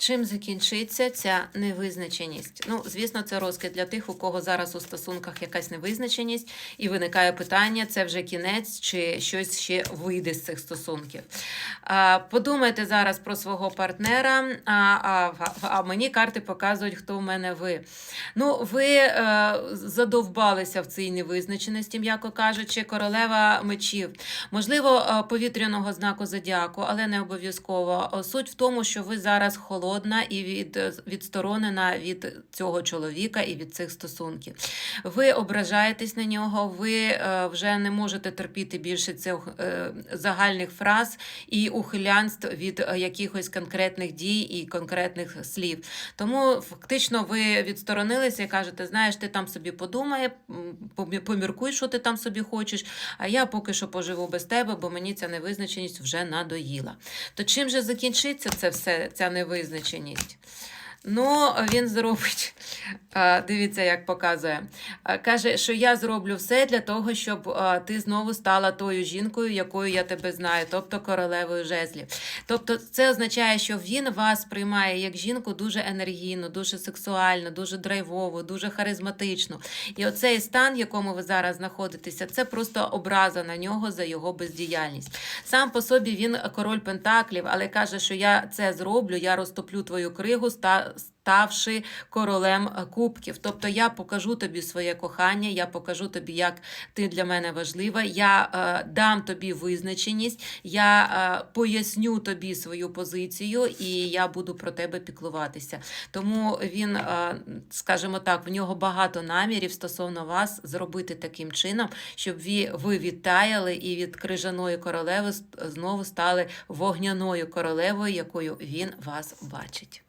Чим закінчиться ця невизначеність? Ну, звісно, це розкид для тих, у кого зараз у стосунках якась невизначеність, і виникає питання: це вже кінець, чи щось ще вийде з цих стосунків. Подумайте зараз про свого партнера, а, а, а мені карти показують, хто в мене ви. Ну, ви е, задовбалися в цій невизначеності, м'яко кажучи, королева мечів. Можливо, е, повітряного знаку зодіаку, але не обов'язково. Суть в тому, що ви зараз холодна і від, відсторонена від цього чоловіка і від цих стосунків. Ви ображаєтесь на нього, ви е, вже не можете терпіти більше цих е, загальних фраз і ухилянств від е, якихось конкретних дій і конкретних слів. Тому фактично ви відсторонилися і кажете, знаєш, ти там собі подумає, поміркуй, що ти там собі хочеш, а я поки що поживу без тебе, бо мені ця невизначеність вже надоїла. То чим же закінчиться це все, ця невизначеність? невизначеність. Ну, він зробить, дивіться, як показує. Каже, що я зроблю все для того, щоб ти знову стала тою жінкою, якою я тебе знаю, тобто королевою жезлів. Тобто, це означає, що він вас приймає як жінку дуже енергійну, дуже сексуальну, дуже драйвову, дуже харизматичну. І оцей стан, в якому ви зараз знаходитеся, це просто образа на нього за його бездіяльність. Сам по собі він король пентаклів, але каже, що я це зроблю, я розтоплю твою кригу, ставши королем е, кубків. Тобто я покажу тобі своє кохання, я покажу тобі, як ти для мене важлива. Я е, дам тобі визначеність, я е, поясню тобі свою позицію, і я буду про тебе піклуватися. Тому він, е, скажімо так, в нього багато намірів стосовно вас зробити таким чином, щоб ви, ви відтаяли і від крижаної королеви знову стали вогняною королевою, якою він вас бачить.